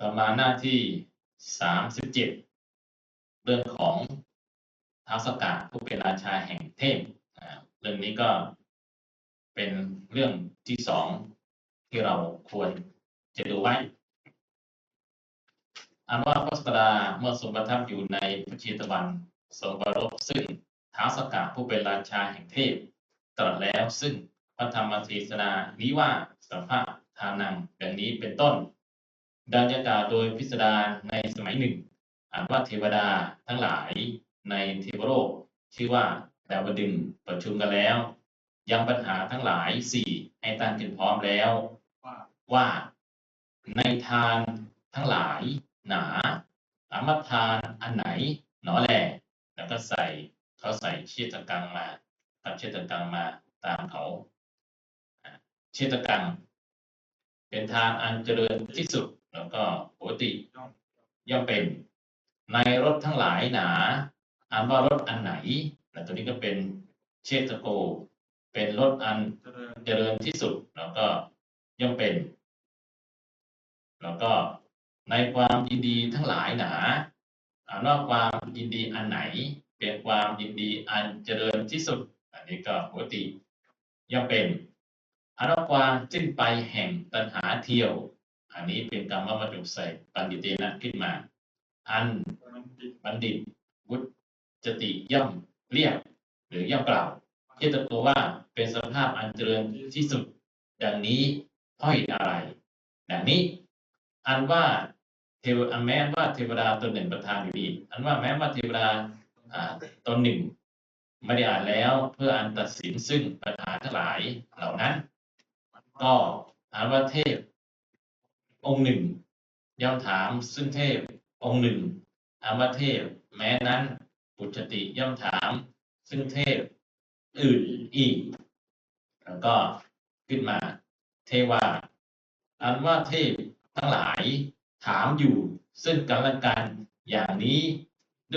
ต่อมาหน้าที่สามสิบเจ็ดเรื่องของท้าวสกาผู้เป็นราชาแห่งเทพเรื่องนี้ก็เป็นเรื่องที่สองที่เราควรจะดูไว้อันว่าพระสดาเมื่อทรงประทับอยู่ในพระเชตวันทรงปรบซึ่งท้าวสกาผู้เป็นราชาแห่งเทพตรัสแล้วซึ่งพระธรรมเทศนานี้ว่าสัมภาทานังดังนี้เป็นต้น ดังจะกล่าวโดยพิสดารในสมัยหนึ่งอานว่าเทวดาทั้งหลายในเทวโลกชื่อว่าดาวดึงประชุมกันแล้ว ยังปัญหาทั้งหลายสี่ให้ตั้งขึ้นพร้อมแล้ว ว่าวาในทานทั้งหลายหนาอามทานอันไหนหนอแหลแล้วก็ใส่เขาใส่เชียตกังมาทำเชียตกังมาตามเขาเชียตกังเป็นทานอันเจริญที่สุด แล้วก็ปกติย่อมเป็นในรถทั้งหลายหนาอ่านว่ารถอันไหนแต่ตัวนี้ก็เป็นเชตโก เป็นรถอันเจริญที่สุด แล้วก็ย่อมเป็น แล้วก็ในความยินดีทั้งหลายหนาอ่านว่าความยินดีอันไหน เป็นความยินดีอันเจริญที่สุด อันนี้ก็ปกติย่อมเป็นอันว่าความสิ้นไปแห่งตัณหาเที่ยว อันนี้เป็นกรรมมาจุใส่ปัญญเตนะขึ้นมา อันมันติดบัณฑิตวุจติย่อมเรียกหรือย่อมกล่าวเยตโกว่าเป็นสภาพอันเจริญที่สุด ดังนี้เพราะเหตุอะไรดังนี้อันว่าเทวอันแม้ว่าเทวดาตนหนึ่งประทานอยู่ดีอันว่าแม้ว่าเทวดาอ่าตนหนึ่งไม่ได้อ่านแล้วเพื่ออันตัดสินซึ่งปัญหาทั้งหลายเหล่านั้น ก็อ่านว่าเทพ องค์หนึ่ง ย่อมถามซึ่งเทพองค์หนึ่งถามว่าเทพ แม้นั้นปุจติย่อมถาม ซึ่งเทพ อื่นอีก แล้วก็ขึ้นมา เทวาอันว่าเทพทั้งหลายถามอยู่ซึ่งกันและกันอย่างนี้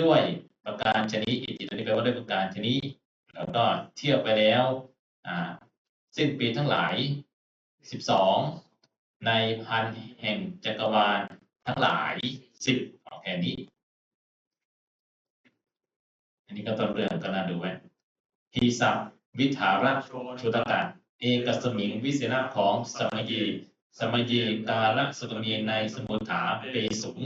ด้วยประการชนิดอิติตัวนี้แปลว่าด้วยประการชนิดแล้วก็เทียวไปแล้วอ่าสิ้นปีทั้งหลายสิบสอง ในพันแห่งจักรวาลทั้งหลายสิบเอาแค่นี้ อันนี้ก็ต้นเรื่องก็น่าดูไว้ทีสัพวิถาระชุตกะเอกสมิงวิเศษของสมยีสมยีกาลสุกมีในสมุทฐาเปสุง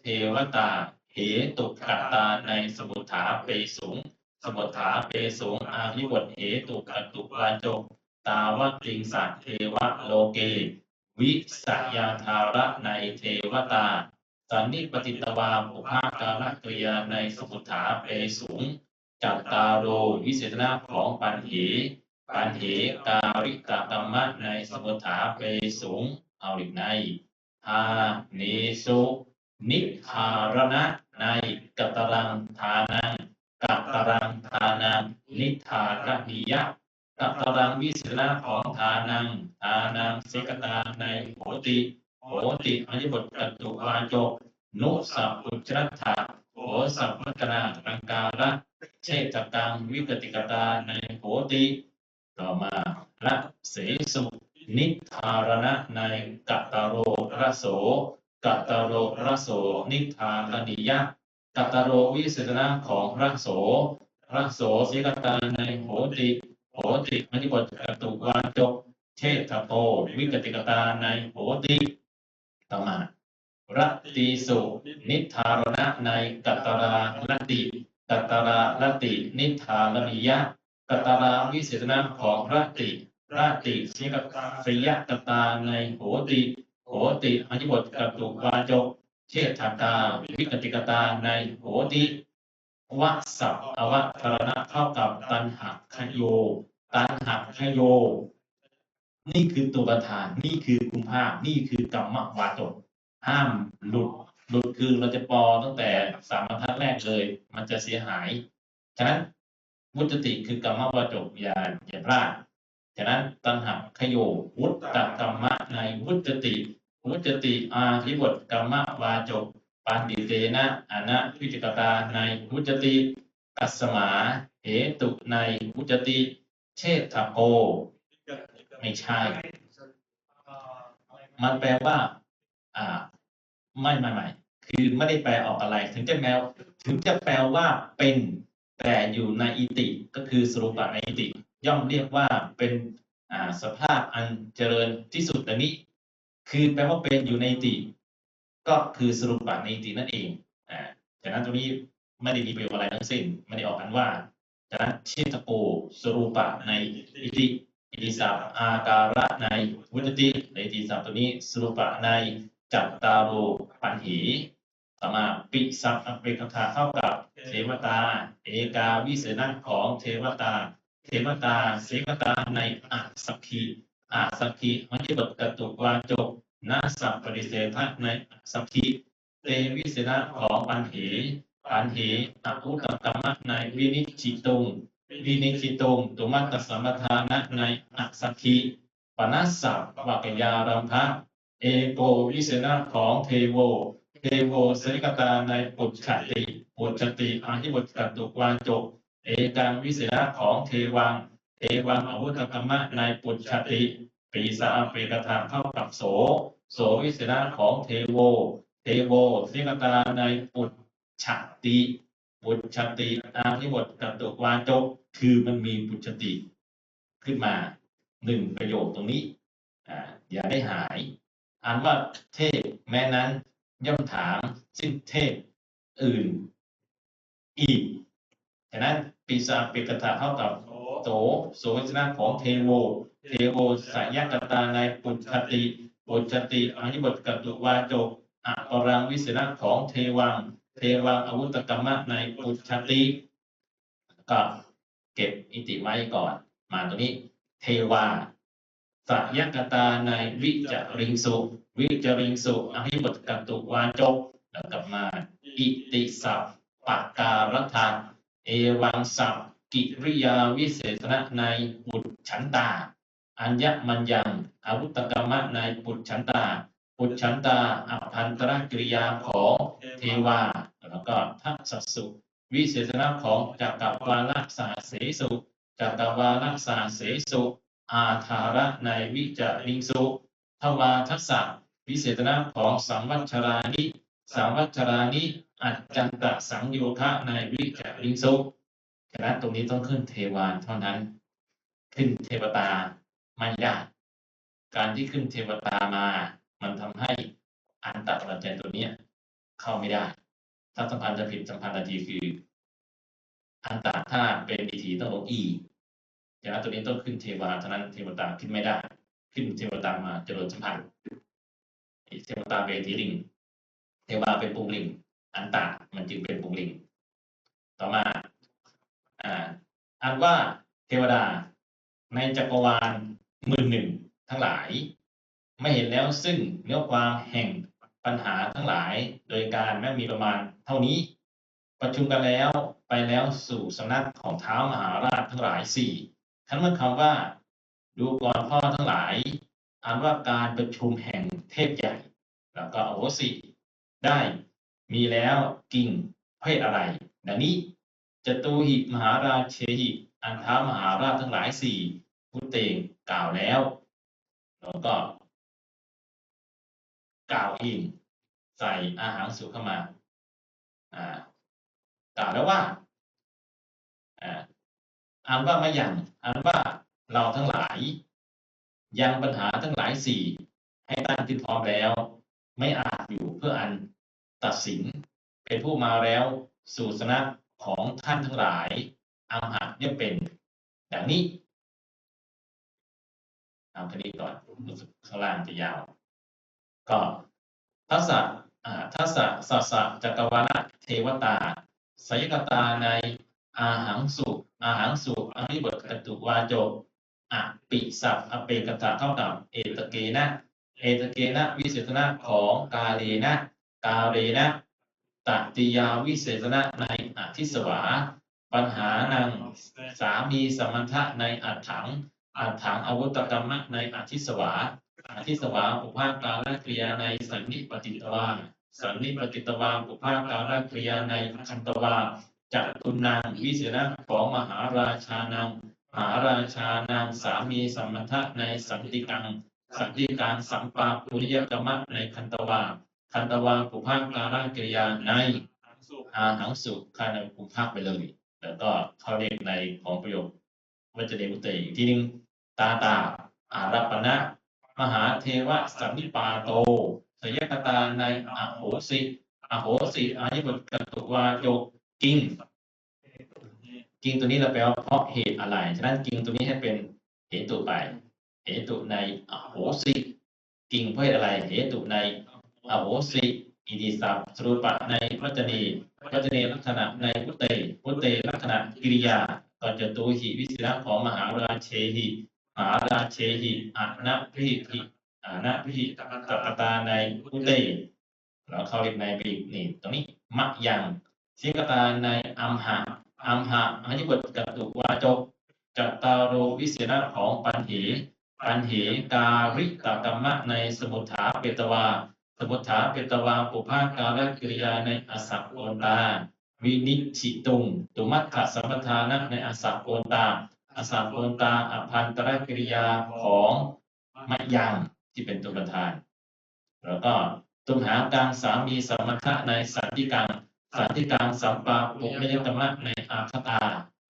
เทวตาเหตุกัตตาในสมุทฐาเปสุง สมุทฐาเปสุงอาภิวตเหตุกัตตุวาจกตาวติงสัตเทวะโลเก วิสยาธาระในเทวตา สันนิปติตวาปุภาการกริยาในสมุทฐาเปสุงจัตตาโรวิเศษณะของปันเหปันเหการิกากรรมะในสมุทฐาเปสุงเอาอีกในทาเนสุนิทารณะในกัตตรังทานังกัตตรังทานังนิทารณิยะ ตตรังวิเศษณะของทานังทานังเสกตาในโหติโหติอนิบทกัตตุวาจนุสัพพุชรัตถะโหสัพพกนาตังการะเชตกังวิกติกตาในโหติ ต่อมาละเสสุนิทารณะในกัตตโรระโสกัตตโรระโสนิทารณิยะกัตตโรวิเศษณะของรโสรโสเสกตาในโหติ ติมณิบทกตุวาจกเชตโตวิกติกตาในโหติตมารัตติสุนิทารณะในกัตตรารติกัตตราลตินิทารณิยะกัตตราวิเศษณะของรติรติสิกตาสยกตาในโหติโหติอธิบทกตุวาจกเชษฐากาวิกติกตาในโหติวสัพอวตรณะเท่ากับตันหักขโย ตันหักโย นี่คือตัวประธาน นี่คือกุมภาพนี่คือกรรมวาจกห้ามหลุดหลุดคือเราจะปอตั้งแต่สามบรรทัดแรกเลย มันจะเสียหาย ฉะนั้นวุจติคือกรรมวาจกอย่าอย่าพลาดฉะนั้นตัณหะขโยวุตตกรรมะในวุจติวุจติอาธิบทกรรมวาจกปันดิเตนะอนะวิจิกตาในวุจติกัสมาเหตุในวุจติ เชษฐโก ไม่ใช่ มันแปลว่า อ่า ไม่ไม่ไม่คือไม่ได้แปลออกอะไร ถึงจะแมวถึงจะแปลว่าเป็นแต่อยู่ในอิติก็คือสรุปะในอิติ ย่อมเรียกว่าเป็นอ่าสภาพอันเจริญที่สุดดังนี้ คือแปลว่าเป็นอยู่ในอิติ ก็คือสรุปะในอิตินั่นเองอ่าจากนั้นตรงนี้ไม่ได้มีประโยชน์อะไรทั้งสิ้นไม่ได้ออกกันว่า จากนั้นเชตโก สรุปะในอิติอิติศัพอาการะในวุตติในอิติศัพท์ตัวนี้สรุปะในจัตตาโรปัญหีต่อมาปิสัพเปกถาเท่ากับเทวตา เอกาวิเศษณของเทวตา เทวตาเสกตาในอาสักขีอาสักขีมันจะบทกตุกวาจกนาสัพปริเสธในสักขีเตวิเศษณของปัญหี ปัญหีอภุตกรรมะในวินิจิตุง วินิจิตุงตุมัตตสัมทานะในอักสักขีปนัสสะวากยารัมภะเอโกวิเศษณของเทโว เทโวเสกตาในปุจฉติปุจฉติอาหิบทกัตุกวาจกเอกังวิเศษณของเทวัง เทวังอวุธกรรมะในปุจฉติปีสาเปกถาเข้ากับโส โสวิเศษณของเทโว เทโวเสกตาในปุจ ฉติปุจฉติอาหิบทกัตตุกวาจกคือมันมีปุจฉติขึ้นมาหนึ่งประโยคตรงนี้อ่าอย่าได้หาย อ่านว่าเทพแม้นั้นย่อมถามสิ้นเทพอื่นอีกฉะนั้นปีศาจเปกถาเท่ากับโตโสวจนะของเทโว เทโวสายกตาในปุจฉติปุจฉติอานิบทกัตตุวาจกอะปรังวิเศษณะของเทวัง เทวังอาวุตกรรมะในปุจฉติก็เก็บอิติไว้ก่อน มาตรงนี้ เทวาสัยกตาในวิจริงสุวิจริงสุอหิบทกัตตุวาจกแล้วกลับมา อิติสัพปะการทานเอวังสัพกิริยาวิเศษณะในปุจฉันตา อัญญมัญญังอาวุตกรรมะในปุจฉันตา ปุจฉันตาอภันตรกิริยาของเทวา แล้วก็ทัศสุวิเศษณะของจักรวาลสาเสสุจักรวาลสาเสสุอาธาระในวิจาริงสุทวาทัสสะวิเศษณะของสังวัชรานิสังวัชรานิอัจจันตสังโยคะในวิจาริงสุฉะนั้นตรงนี้ต้องขึ้นเทวานเท่านั้น ขึ้นเทวตาไม่ได้การที่ขึ้นเทวตามา มันทำให้อันตรปัจจัยตัวเนี้ยเข้าไม่ได้ ถ้าสัมพันธ์จะผิดสัมพันธ์ทันทีคือ อันตรถ้าเป็นดีทีต้องลงอีฉะนั้นตัวนี้ต้องขึ้นเทวาเท่านั้นเทวตาขึ้นไม่ได้ ขึ้นเทวตามาเจริญสัมพันธ์เทวตาเป็นทีลิงเทวาเป็นปุงลิงอันตามันจึงเป็นปุงลิง ต่อมาอ่าอันว่าเทวดาในจักรวาลหมื่นหนึ่งทั้งหลาย ไม่เห็นแล้วซึ่งเนื้อความแห่ง ปัญหาทั้งหลาย โดยการไม่มีประมาณเท่านี้ ประชุมกันแล้วไปแล้วสู่สำนักของเท้ามหาราชทั้งหลายสี่ท่านเมื่อคำว่า ดูก่อนพ่อทั้งหลายอ่านว่าการประชุมแห่งเทพใหญ่ แล้วก็อโหสิได้มีแล้วกิ่งเพศอะไรดังนี้จตุหิมหาราชเชหิอันท้ามหาราชทั้งหลายสี่พุทเตงกล่าวแล้ว แล้วก็ กล่าวอิง ใส่อาหารสุเข้ามาอ่ากล่าวแล้วว่าอ่าอ่านว่าไม่ยังอ่านว่าเราทั้งหลาย ยังปัญหาทั้งหลายสี่ให้ตั้งที่พร้อมแล้ว ไม่อาจอยู่เพื่ออันตัดสินเป็นผู้มาแล้วสู่สนะของท่านทั้งหลายอาหารย่อมเป็นดังนี้เอาทีนี้ก่อนรู้สึกข้างล่างจะยาว ก็ทัศะอ่า ทัศสัสะจักรวาลเทวตาสยกตาในอาหังสุอาหังสุอริบทกตุวาโจอปิสัพอเปกตะเท่ากับเอตเกนะเอตเกนะวิเศษณะของกาเลนะกาเรนะตติยาวิเศษณะในอธิสวา ปัญหานังสามีสมัทะในอัฏฐังอัฏฐังอวุตกรรมะในอธิสวา อธิสวาปุภาการลกริยาในสันนิปติตวาสันนิปติตวาปุภาการลกริยาในคันตวาจักตุนางวิเศษณะของมหาราชานังมหาราชานางสามีสัมมทะในสันติกังสันติการสัมปาปุริยกรรมะในคันตวาคันตวาปุพากการกริยาในอาหังสุขาในปุพากไปเลย แล้วก็เข้าเรียกในของประโยควัจเดมุตเตอีกทีหนึงตาตาอารัปปณะ มหาเทวะสัมมิปาโตสยคตาในอโหสิอโหสิอายุบทกตุวาโยกิงกิงตัวนี้เราแปลว่าเพราะเหตุอะไร ฉะนั้นกิงตัวนี้ให้เป็นเหตุไป เหตุในอโหสิกิงเพราะเหตุอะไร เหตุในอโหสิอิติสัพสรุปะในวัจนีวัจนีลักษณะในพุตเตพุตเตลักษณะกิริยาก่อนจะตูหิวิสิระของมหาราเชหิ มหาราเชหิอะนะพิหิอะนะพิหิตัปตาในพุตเตเราเข้าเรียกในไปอีนี่ตรงนี้มะยังสิกตาในอัมหะอัมหะอหิบทกตุวาจกจัตตารโรวิเศษของปัญเหปัญเหการิตกรรมะในสมุทฐาเปตวา สมุทฐาเปตวาปุภาการกิริยาในอสักโกนตาวินิจิตุง ตุมัตถสัมปทานะในอสักโกนตา อสักโกนตาอภันตรกิริยาของมะยังที่เป็นตัวประธาน แล้วก็ตุมหาการสามีสมถะในสันติกังสันติกังสัมปาปุเมยตมะในอาคตา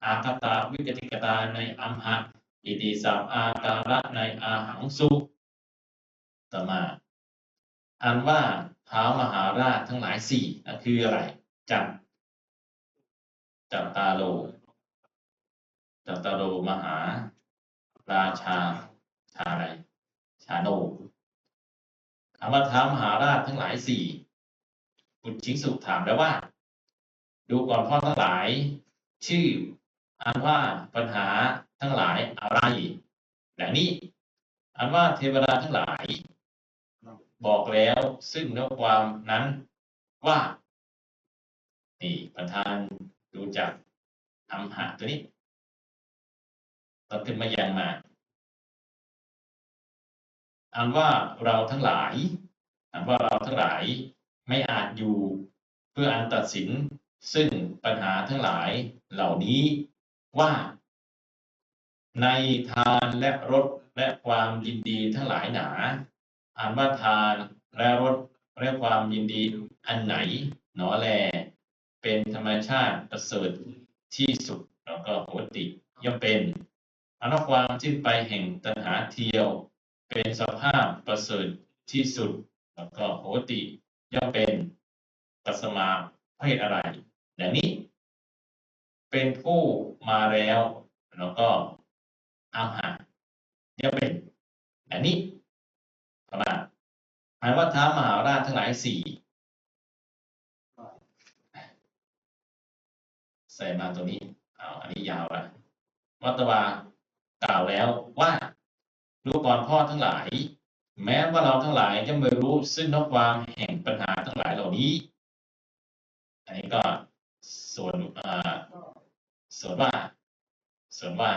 อาคตาวิกติกตาในอัมหะอิติสัพอาการะในอาหังสุต่อมา อันว่าเท้ามหาราชทั้งหลายสี่คืออะไรจับจับตาโล จับตาโลมหา ราชา ชาอะไร ชาโนคำว่าเท้ามหาราชทั้งหลายสี่บุตรชิงสุถามแล้วว่า ดูก่อนพ่อทั้งหลาย ชื่ออันว่าปัญหาทั้งหลายอะไรดังนี้ อันว่าเทวดาทั้งหลาย บอกแล้วซึ่งเนื้อความนั้นว่า นี่ประธานดูจากอัมหะตัวนี้ ตอนขึ้นมายังมาอันว่าเราทั้งหลายอันว่าเราทั้งหลายไม่อาจอยู่เพื่ออันตัดสินซึ่งปัญหาทั้งหลายเหล่านี้ว่า ในทานและรสและความยินดีทั้งหลายหนาอ่านว่าทานและรสและความยินดีอันไหน หนอแล เป็นธรรมชาติประเสริฐที่สุดแล้วก็โหติย่อมเป็น อนว่าความสิ้นไปแห่งตัณหาเทียว เป็นสภาพประเสริฐที่สุด แล้วก็โหติย่อมเป็นปัสมาเพศอะไรอย่างนี้ เป็นผู้มาแล้ว แล้วก็อาหารย่อมเป็นอันนี้ประมาณหมายว่าท้ามหาราชทั้งหลายสี่ใส่มาตัวนี้เอาอันนี้ยาวละวัตวา กล่าวแล้วว่าดูก่อนพ่อทั้งหลาย แม้ว่าเราทั้งหลายจะไม่รู้ซึ่งนความแห่งปัญหาทั้งหลายเหล่านี้ อันนี้ก็ส่วนส่วนว่า ส่วนว่า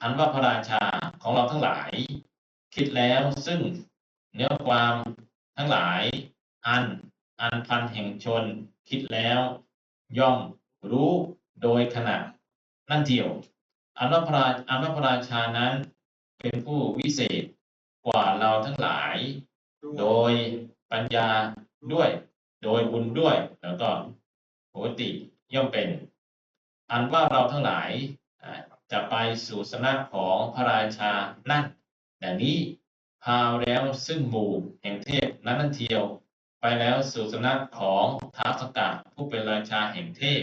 อันว่าพระราชาของเราทั้งหลาย คิดแล้วซึ่งเนื้อความทั้งหลาย อันอันพันแห่งชนคิดแล้ว ย่อมรู้โดยขณะนั่นเดียว อันว่าพระราอันว่าพระราชานั้นเป็นผู้วิเศษกว่าเราทั้งหลาย โดยปัญญาด้วย โดยบุญด้วย แล้วก็โหติย่อมเป็น อันว่าเราทั้งหลายอ่าจะไปสู่สำนักของพระราชานั่นแต่นี้พาแล้วซึ่งหมู่แห่งเทพนั้นนั่นเทียว ไปแล้วสู่สำนักของท้าวสกัดผู้เป็นราชาแห่งเทพ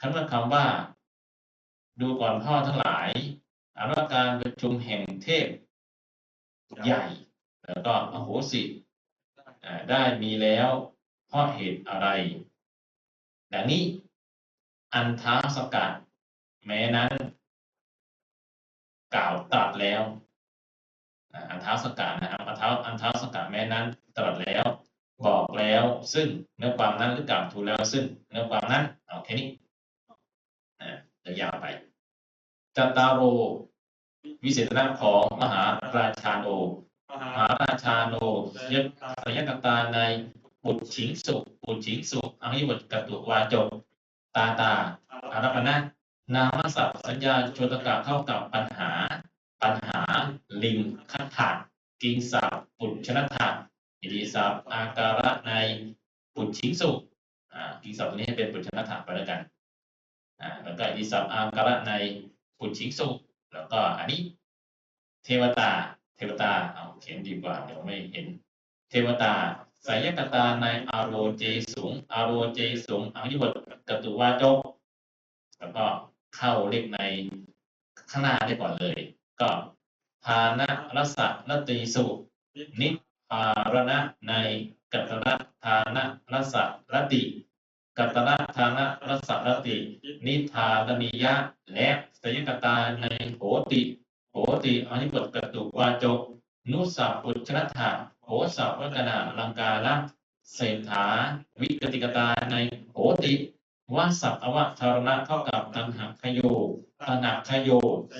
คันว่าคำว่า ดูก่อนพ่อทั้งหลายอันว่าการประชุมแห่งเทพใหญ่ แล้วก็อโหสิได้มีแล้วเพราะเหตุอะไร ดังนี้อันท้าสกัดแม้นั้น กล่าวตรัสแล้วอันท้าสกัดนะครับอันท้าอันท้าสกัดแม้นั้น ตรัสแล้วบอกแล้วซึ่งเนื้อความนั้นหรือกล่าวทูลแล้วซึ่งเนื้อความนั้นเอาแค่นี้ อ่าจะยาวไปจัตตาโร วิเศษณะของมหาราชาโน มหามหาราชาโนยศสยกตาในบุตรฉิงสุบุตรฉิงสุอังยิบทกตุวาจกตาตาอารัปณะนามศัพท์สัญญาโชตกะเข้ากับปัญหา ปัญหา ลิงคัตถะกิงสาปุชนถะอิติศัพท์อาการะในปุจฉิงสุอ่าอิติศัพท์ตัวนี้ให้เป็นปุจฉนะถาไปแล้วกัน แล้วก็อิติศัพท์อาการะในปุจฉิงสุแล้วก็อันนี้ เทวตา เทวตาเอาเขียนดีกว่าเดี๋ยวไม่เห็น เทวตาสายกตาในอารโรเจสูงอารโรเจสูงอังยุบทกตุวาจกแล้วก็เข้าเลขในข้างหน้าได้ก่อนเลย ก็พานะรสะนตีสุนิพพารณะในกัตระทานะรสะรติ กัตระทานะรสรติ นิทาตนิยะ และสยกตาในโหติโหติอนิบทกตุวาจก นุสัพปุชนถาโหสัพวัตนาลังกาละเศรษฐา วิกติกตาในโหติว่าสัพอวทารณะเท่ากับตัณหาคโยตัณหาคโย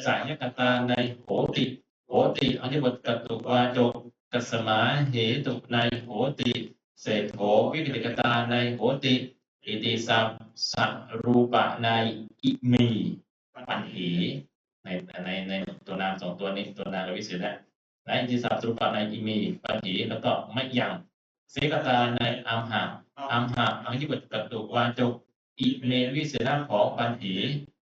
สายกตาในโหติโหติอนิบทกตุวาจก กัสมาเหตุในโหติ เศรษโถวิกติกตาในโหติ อิติสัพสรูปะในอิมีปัญหี ในในในตัวนามสองตัวนี้ตัวนามกับวิเศษนะและอิติสัพสรูปะในอิมีปัญหีแล้วก็ไม่ยังเสกตาในอัมหะอัมหะอังยิบตกตุวาจกอิเมวิเศษนะของปัญหี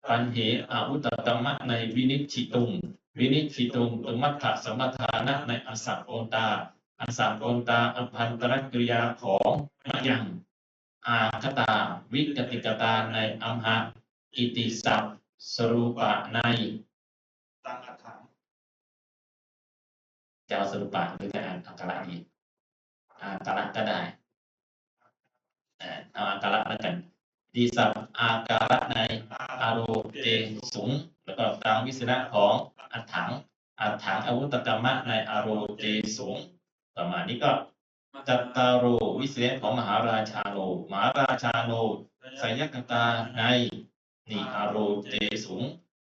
ปัญหีอาวุตตมะในวินิจิตุง วินิจิตุงตุมัตถสมมทานะในอสัพโอนตาอสัพโอนตาอภันตรกิริยาของมะยัง อาคตา วิกติกตาในอัมหะอิติสัพสรูปะในตั้งอัฏฐานจะเอาสรูปะหรือจะอ่านอักขระดีอาการะก็ได้เอ่อเอาอาการะแล้วกันอิติสัพอาการะในอาโรเตสูงแล้วก็ตามวิสนะของอัฏฐังอัฏฐังอาวุตกรรมะในอาโรเตสูงประมาณนี้ก็ จัตตารโรวิเศษของมหาราชาโนมหาราชาโนสยกตาในนี่อารโรเจสูง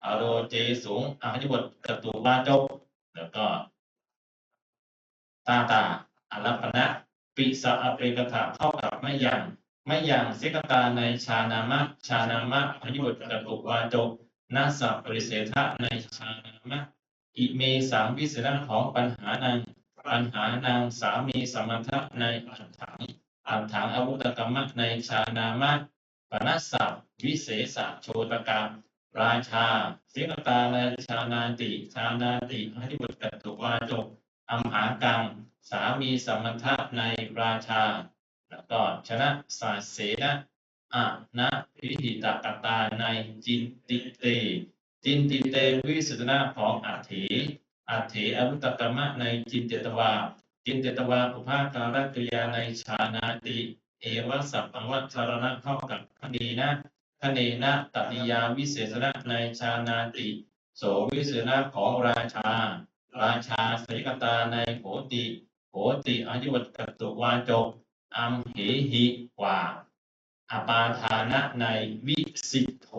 อารโรเจสูงอาหิบทกตุบาจกแล้วก็ตาตาอรัปปณะปิสะอเปกถาเท่ากับไม่ยังไม่ยังเสกตาในชานามะชานามะอาหิบทกตุบาจกนาสปริเสทะในชานามะอิเมสามวิเศษของปัญหานัง ปัญหานางสามีสมถะในอัฏฐังอัฏฐังอาวุตกรรมะในชานามะปนัสสะวิเศษะโชตกรรมราชาเสกตาในชานาติชานาติอธิบุตรกตุวาจกอัมหากังสามีสมถะในราชา แล้วก็ชนะสาเสนะอะนะพิหิตกตาในจินติเต จินติเตวิสุทนาของอัฏฐี อัฏฐิอวุตกรรมะในจินเจตวาจินเจตวาอุภาการกริยาในชานาติ เอวสัพพวัชรณะเข้ากับคดีนะคเนนะตติยาวิเศษณะในชานาติ โสวิเศษณะของราชา ราชาสยกตาในโหติโหติอายุวัตกตุวาจกอัมเหหิกว่าอปาทานะในวิสิทโถ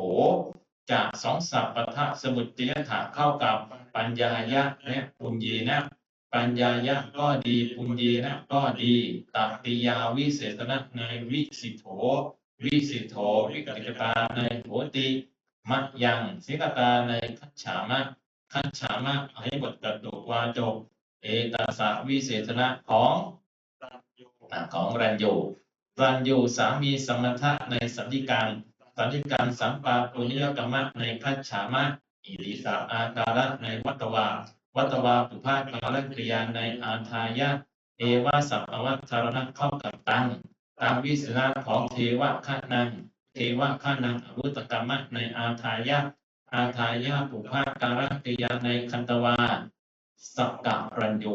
จากสองสัพปทะสมุติยถาเข้ากับ ปัญญายะและปุญญีนะ ปัญญายะก็ดีปุญญีนะก็ดีตัตติยาวิเศษณะในวิสิโธวิสิโธวิกติกตาในโหติมัจยังสิกตาในคัจฉามะคัจฉามะให้บทกตุวาจกเอตาสะวิเศษณะของของรันโยรันโยสามีสมถะในสันติการสันติการสัมปาปุญญกรรมะในคัจฉามะ อิริสาอาการะในวัตวา วัตวาปุภาการกริยาในอาทายะ เอวาสัพวัชรณะเข้ากับตัง ตามวิสนาของเทวะขานัง เทวะขานังอวุตกรรมะในอาทายะ อาทายะปุภาการกริยาในคันตวา สักกะรัญโย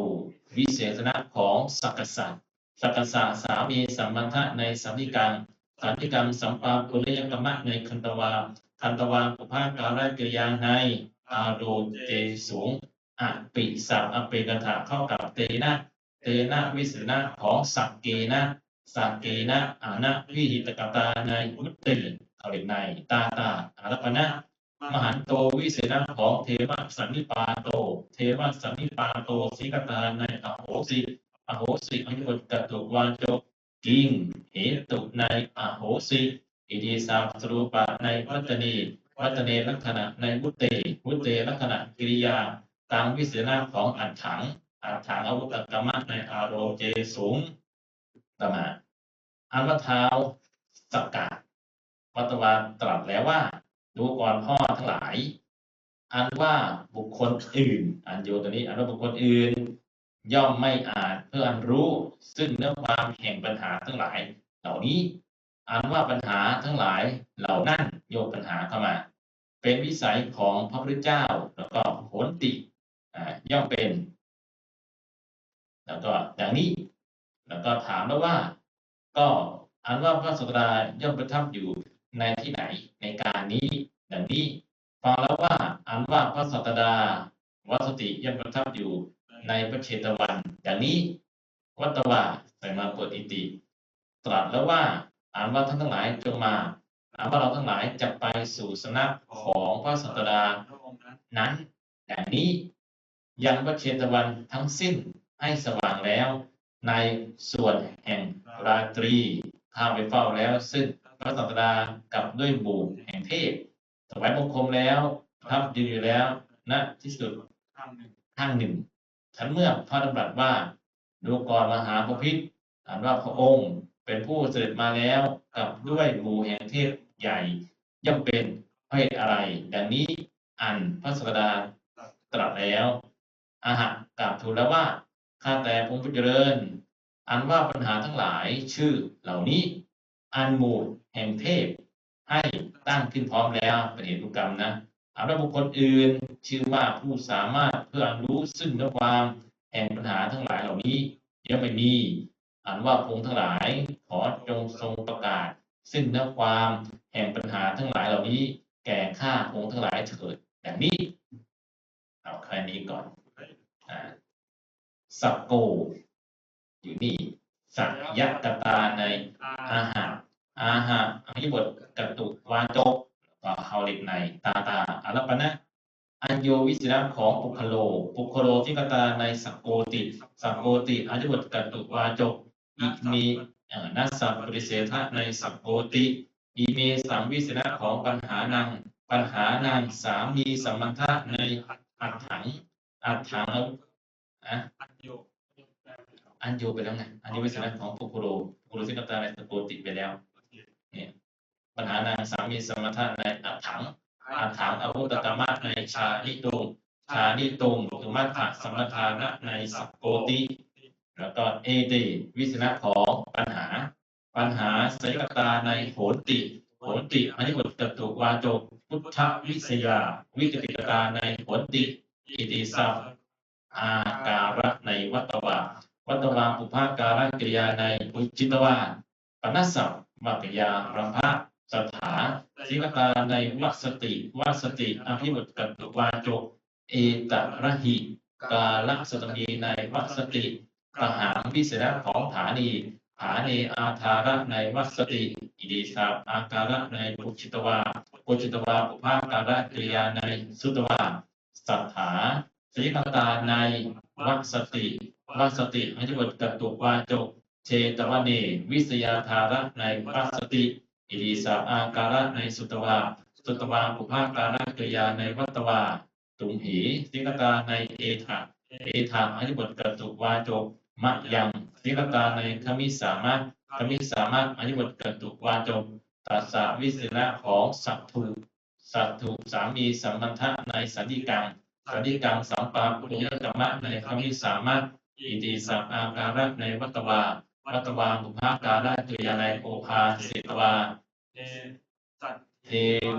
วิเศษณะของสักกษัตรสักกษัตริย์สามีสัมพันธะในสัมมิกังสัมมิกังสัมปาปุริยกรรมะในคันตวา คันตวาปุภาการกริยาในอาโรเจสูงอปิสัพอเปกถาเข้ากับเตนะเตนะวิสนะของสักเกนะสักเกนะอานะวิหิตกตาในอุตติเขาเรียกในตาตาอารัปนะมหันโตวิเศษณะของเทวสันนิปาโต เทวสันนิปาโตสิกตาในอโหสิอโหสิอยุตกตุวาจกกิงเหตุในอโหสิ อิติสาสรูปะในวัตนีวัตเนลักษณะในวุตเตวุตเตลักษณะกิริยาตามวิเศษณะของอัฏฐังอัฏฐานอวุธกรรมะในอารโรเจสูงตมาอันว่าเท้าวสกกาวัตวาตรัสแล้วว่า ดูก่อนพ่อทั้งหลาย อันว่าบุคคลอื่น อันโยตัวนี้ อันว่าบุคคลอื่น ย่อมไม่อาจเพื่ออันรู้ ซึ่งเนื้อความแห่งปัญหาทั้งหลาย เหล่านี้ อันว่าปัญหาทั้งหลายเหล่านั้นโยกปัญหาเข้ามา เป็นวิสัยของพระพุทธเจ้าแล้วก็โหนติย่อมเป็น แล้วก็อย่างนี้ แล้วก็ถามแล้วว่า ก็อันว่าพระสัตดาย่อมประทับอยู่ในที่ไหนในการนี้ดังนี้ฟังแล้วว่าอันว่าพระสัตดาวัสติย่อมประทับอยู่ในพระเชตวันอย่างนี้ วัตวาใส่มาเปิดอิติ ตรัสแล้วว่า อ่านว่าท่านทั้งหลายจงมาอ่านว่าเราทั้งหลายจะไปสู่สำนักของพระสัตดานั้นนั้นอย่างนี้ยังพระเชตวันทั้งสิ้นให้สว่างแล้ว ในส่วนแห่งราตรีข้าไปเฝ้าแล้ว ซึ่งพระสัตดากับด้วยหมู่แห่งเทพถวายบังคมแล้วทับยืนอยู่แล้วณที่สุดข้างหนึ่งฉันเมื่อพระดำรัสว่าดูก่อนมหาภพิษอ่านว่าพระองค์ เป็นผู้เสด็จมาแล้วกับด้วยหมู่แห่งเทพใหญ่ ย่อมเป็นเพศอะไร ดังนี้อันพระสกดาตรัสแล้วอาหะกราบทูลแล้วว่าข้าแต่พงผู้เจริญ อันว่าปัญหาทั้งหลายชื่อเหล่านี้ อันหมู่แห่งเทพ ให้ตั้งขึ้นพร้อมแล้วเป็นเหตุกรรมนะอันว่าบุคคลอื่นชื่อว่าผู้สามารถเพื่อรู้ซึ่งเนื้อความแห่งปัญหาทั้งหลายเหล่านี้ยังไม่มี อันว่าพงทั้งหลายขอจงทรงประกาศ ซึ่งเนื้อความแห่งปัญหาทั้งหลายเหล่านี้ แก่ข้าพงทั้งหลายเถิดอย่างนี้เอาแค่นี้ก่อนอสักโก อยู่นี่ สักยะกตาในอาหารอาหารอธิบทกตุวาจกก็เฮาเล็กในตาตาอารัปนะอัญโยวิสิระของปุคโล ปุคโลที่กตาในสักโกติ สักโกติอธิบทกตุวาจก มีเอ่อนัสสะปริเสธะในสักโกติอิเมสังวิสิระของปัญหานัง ปัญหานางสามีสัมมันทะในอัฏถังอัฏถังอะอันโยอันโยไปแล้วไงอันนี้เป็นสัญลักษณ์ของปุคุโรปุคุโรที่กตาในสโกติไปแล้วปัญหานางสามีสมถะในอัฏถังอัฏถังอาวุธกรรมะในชานิตุงชานิตุงตุมัตถะสมทานะในสักโกติ แล้วก็เอติวิสนะของปัญหา ปัญหาสยตาในโหนติโหนติอนิบทจตุวาจกพุทธวิสยา วิกติกตาในโหนติอิติสัพอาการะในวัตวาวัตวาปุภาการะกิริยาในอุจิตวาปนัสสัมมากริยารัมภะสถาสิกตาในวัสติวัสติอภิบุตกตุวาจกเอตระหิกาลสตมีในวัสติ กหามวิเศษของฐานีฐานีอาธาระในวัสติ อิดิสาอาการะในปุจิตวาปุจิตวาปุภาการะกิริยาในสุตวาสัทธาสิกตาในวัสติวัสติอธิบทกตุวาจกเชตวเน วิสยาธาระในวัสติ อิริสาอาการะในสุตวา สุตวาปุภาการะกริยาในวัตวา ตุมหีสิกตาในเอถะเอถะอธิบทกตุวาจก มะยังสิกตาในคมิสามะคมิสามะอธิบทกตุวาจกตัสสะวิสิระของสัตถุสัตถุสามีสัมพันธะในสันติกังสันติกังสัมปาปุญญกรรมะในคมิสามะอิติสัพอาการะในวัตวาวัตวาบุภาการะกริยาในโอภาเสตวาเท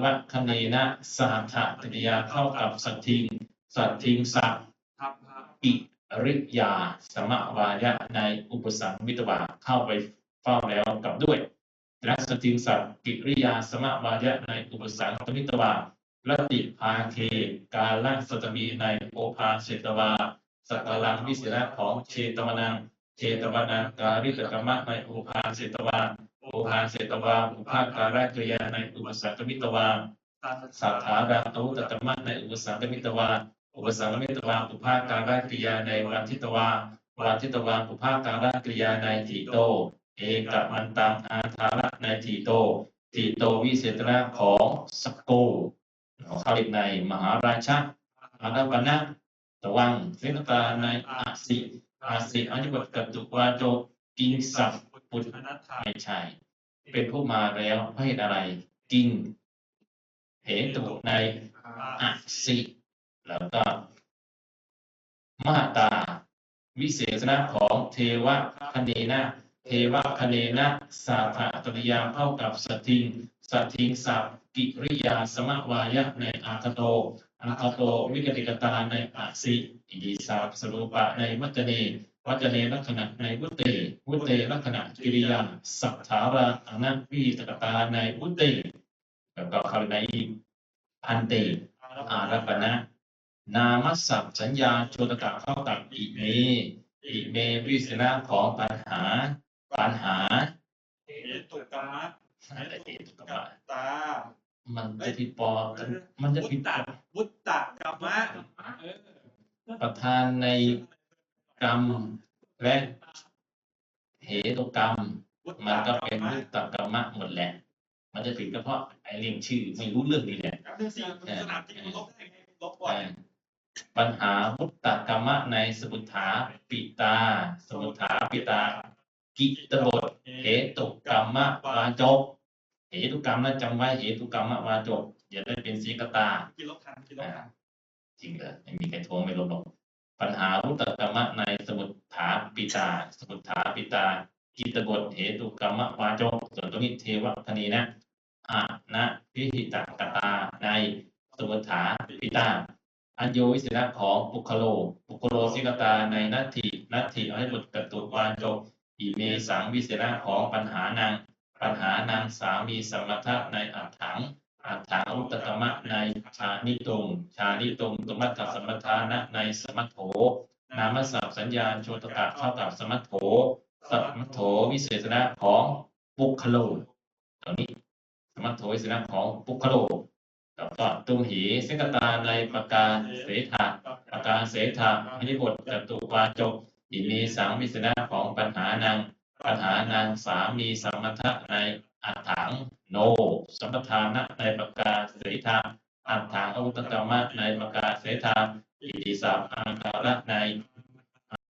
วคเนนะสหัตถกริยาเข้ากับสัตทิง สัตทิงสัพทั พพะปิริยาสมวายะในอุปสังวิตวาเข้าไปเฝ้าแล้วกับด้วยและสติงสัพปิริยาสมวายะในอุปสังวิตวาลติภาเค กาลสตมีในโอภาเสตวาสกกลังวิสิระของเชตวนังเชตวนังการิตกรรมะในโอภาเสตวาโอภาเสตวาอุภาการะกริยาในอุปสังวิตวาสสัทธาราตุตตมะในอุปสังกมิตวา อุปสังกมิตวาปุภาการะกริยาในวันทิตวาวันทิตวาปุภาการะกริยาในทีโต เอกมันตังอาธาระในทีโตทีโตวิเศษระของสกโกของเขาริในมหาราชาอาราปนะตะวังเสนตาในอาสิอาสิอัญญบทกตุวาโจกิงสัพปุถนัตถาไม่ใช่เป็นผู้มาแล้วเพศอะไร กิง เหตุในอาสิ แล้วก็ มาตา วิเศษณะของเทวคเนนะเทวคเนนะสาธาตริยาเข้ากับสทิงสทิงสัพกิริยาสมวายะในอาคโตอาคโตวิกติกตาในอาสิอิสาสรูปะในวัจเนวัจเนลักษณะในวุตเตวุตเตลักษณะกิริยาสัทธาระอนันวิตกตาในวุตเตแล้วก็คำในพันเตอารัปนะ นามสัพสัญญาโชตกะเข้ากับอิเม อิเมวิสนะของปัญหา ปัญหาเหตุกรรมะอะไรเอกกมะตา มันจะผิดปอกันมันจะผิดปอวุตตะกรรมะเออประธานในกรรมและเหตุกรรมวุตมันตะก็เป็นมุตตกรรมะหมดแหละมันจะผิดก็เพราะไอ้เรียงชื่อไม่รู้เรื่องนี้แหละเรื่องสี่สนามจริงมันลบได้ไงลบก่อน ปัญหามุตตกรรมะในสมุทฐาปิตา สมุทฐาปิตา กิตบทเหตุกรรมะวาจกเหตุกรรมนะจำไว้เหตุกรรมะวาจกอย่าได้เป็นสีกตาจริงเลยไม่มีใครทวงไม่ลดหรอกปัญหาวุตกรรมะในสมุทฐาปิตา สมุทฐาปิตา กิตบทเหตุกรรมะวาจกส่วนตรงนี้เทวคณีนะอะนะพิหิตกตาในสมุทฐาปิตา อัญโยวิสิระของปุคโลปุคโลสิกตาในนัตถินัตถิอริบุตรกตุวาจกอิเมสังวิสิระของปัญหานางปัญหานางสามีสมถะในอัฏฐังอัฏฐาอุตตมะในชานิตุงชานิตุงตมัตถสมทานะในสมัทโถนามศัพท์สัญญาณโชตกะเข้ากับสมัทโถสมัทโถวิเศษณะของปุคโลตรงนี้สมัทโถวิเศษณะของปุคโล แล้วก็ตุมหีสิกตาในประกาเสถะประกาเสถะอนิบทจตุวาจกอิมีสังวิเศษณะของปัญหานางปัญหานางสามีสมถะในอัฏฐังโนสัมปทานะในประกาเสธาอัฏฐังอุตกรรมะในประกาเสธาอิติสามอังคาระใน